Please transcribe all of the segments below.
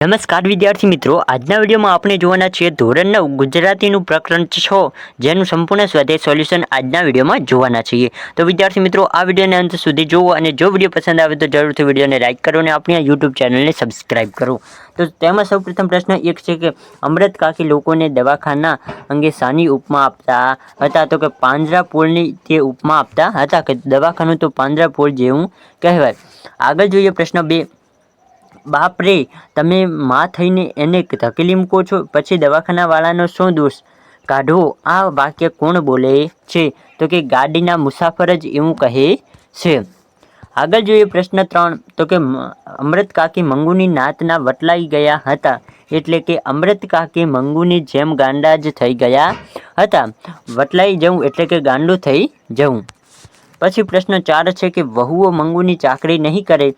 નમસ્કાર વિદ્યાર્થી મિત્રો, આજના વિડીયોમાં આપણે જોવાના છીએ ધોરણ ગુજરાતીનું પ્રકરણ છ, જેનું સંપૂર્ણ સ્વાધે સોલ્યુશન આજના વિડીયોમાં જોવાના છીએ. તો વિદ્યાર્થી મિત્રો, આ વિડીયોને અંત સુધી જુઓ અને જો વીડિયો પસંદ આવે તો જરૂરથી વિડીયોને લાઇક કરો અને આપણી યુટ્યુબ ચેનલને સબસ્ક્રાઇબ કરો. તો તેમાં સૌપ્રથમ પ્રશ્ન એક છે કે અમૃત કાકી લોકોને દવાખાના અંગે શાની ઉપમા આપતા હતા? તો કે પાંજરાપોળની તે ઉપમા આપતા હતા કે દવાખાનું તો પાંજરાપોળ જેવું કહેવાય? આગળ જોઈએ પ્રશ્ન બે. બાપ રે તમે માં થઈને એને ધકેલી મૂકો છો, પછી દવાખાનાવાળાનો શું દોષ? કાઢો, આ વાક્ય કોણ બોલે છે? તો કે ગાડીના મુસાફર જ એવું કહે છે. આગળ જોઈએ પ્રશ્ન ત્રણ. તો કે અમૃત કાકી મંગુની નાતના વટલાઈ ગયા હતા, એટલે કે અમૃત કાકી મંગુની જેમ ગાંડા જ થઈ ગયા હતા. વટલાઈ જવું એટલે કે ગાંડું થઈ જવું. પછી પ્રશ્ન ચાર છે કે વહુઓ મંગુની ચાકરી નહીં કરે,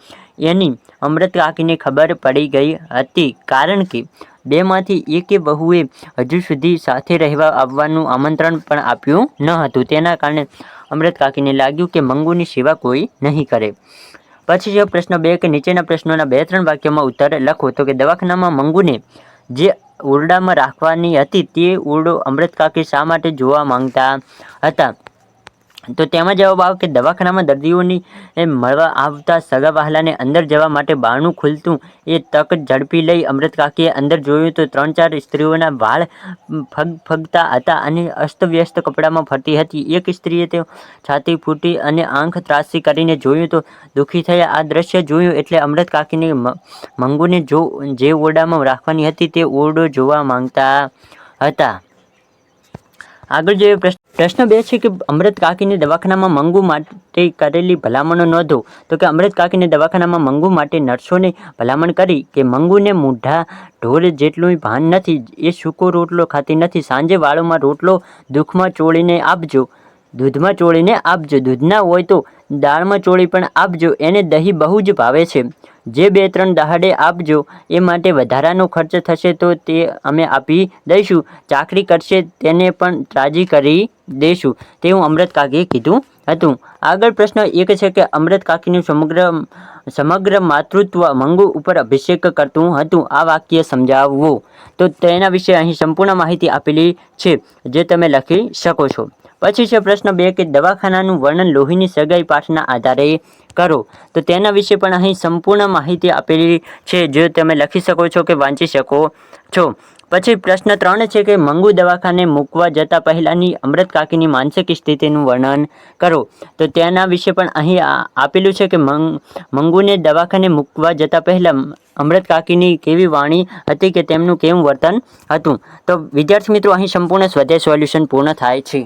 એની અમૃત કાકીને ખબર પડી ગઈ હતી કારણ કે બેમાંથી એકે બહુએ હજુ સુધી સાથે રહેવા આવવાનું આમંત્રણ પણ આપ્યું ન હતું. તેના કારણે અમૃત કાકીને લાગ્યું કે મંગુની સેવા કોઈ નહીં કરે. પછી જો પ્રશ્ન બે કે નીચેના પ્રશ્નોના બે ત્રણ વાક્યોમાં ઉત્તર લખો તો કે દવાખાનામાં મંગુને જે ઓરડામાં રાખવાની હતી તે ઓરડો અમૃત કાકી શા માટે જોવા માંગતા હતા? તો તેમાં જવાબ આવે કે દવાખાનામાં દર્દીઓની મળવા આવતા સગા વહાલાને અંદર જવા માટે બારણું ખુલતું એ તક ઝડપી લઈ અમૃત કાકીએ અંદર જોયું તો ત્રણ ચાર સ્ત્રીઓના વાળ ફગ ફગતા હતા અને અસ્તવ્યસ્ત કપડામાં ફરતી હતી. એક સ્ત્રીએ તે છાતી ફૂટી અને આંખ ત્રાસી કરીને જોયું તો દુઃખી થયા. આ દ્રશ્ય જોયું એટલે અમૃત કાકીને મંગુને જો જે ઓરડામાં રાખવાની હતી તે ઓરડો જોવા માંગતા હતા. આગળ જોઈએ પ્રશ્ન પ્રશ્ન બે છે કે અમૃત કાકીને દવાખાનામાં મંગુ માટે કરેલી ભલામણો નોંધો. તો કે અમૃત કાકીને દવાખાનામાં મંગુ માટે નર્સોને ભલામણ કરી કે મંગુને મૂઢા ઢોર જેટલું ભાન નથી, એ સૂકો રોટલો ખાતી નથી. સાંજે વાળોમાં રોટલો દુઃખમાં ચોળીને આપજો, દૂધમાં ચોળીને આપજો. દૂધના હોય તો દાળમાં ચોળી પણ આપજો. એને દહીં બહુ જ ભાવે છે. જે બે ત્રણ દહાડે આપજો, એ માટે વધારાનો ખર્ચ થશે તો તે અમે આપી દઈશું. ચાકરી કરશે તેને પણ રાજી કરી દઈશું તેવું અમૃત કાકીએ કીધું હતું. આગળ પ્રશ્ન એક છે કે અમૃત કાકીનું સમગ્ર સમગ્ર માતૃત્વ મંગુ ઉપર અભિષેક કરતું હતું. આ વાક્ય સમજાવવું. તો તેના વિશે અહીં સંપૂર્ણ માહિતી આપેલી છે, જે તમે લખી શકો છો. પછી છે પ્રશ્ન બે કે દવાખાનાનું વર્ણન લોહીની સગાઈ પાઠના આધારે કરો. તો તેના વિશે પણ અહીં સંપૂર્ણ માહિતી આપેલી છે, જે તમે લખી શકો છો કે વાંચી શકો છો. પછી પ્રશ્ન ત્રણ છે કે મંગુ દવાખાને મૂકવા જતાં પહેલાંની અમૃત કાકીની માનસિક સ્થિતિનું વર્ણન કરો. તો તેના વિશે પણ અહીં આપેલું છે કે મંગ મંગુને દવાખાને મૂકવા જતાં પહેલાં અમૃત કાકીની કેવી વાણી હતી કે તેમનું કેવું વર્તન હતું. તો વિદ્યાર્થી મિત્રો, અહીં સંપૂર્ણ સ્વદેશ સોલ્યુશન પૂર્ણ થાય છે.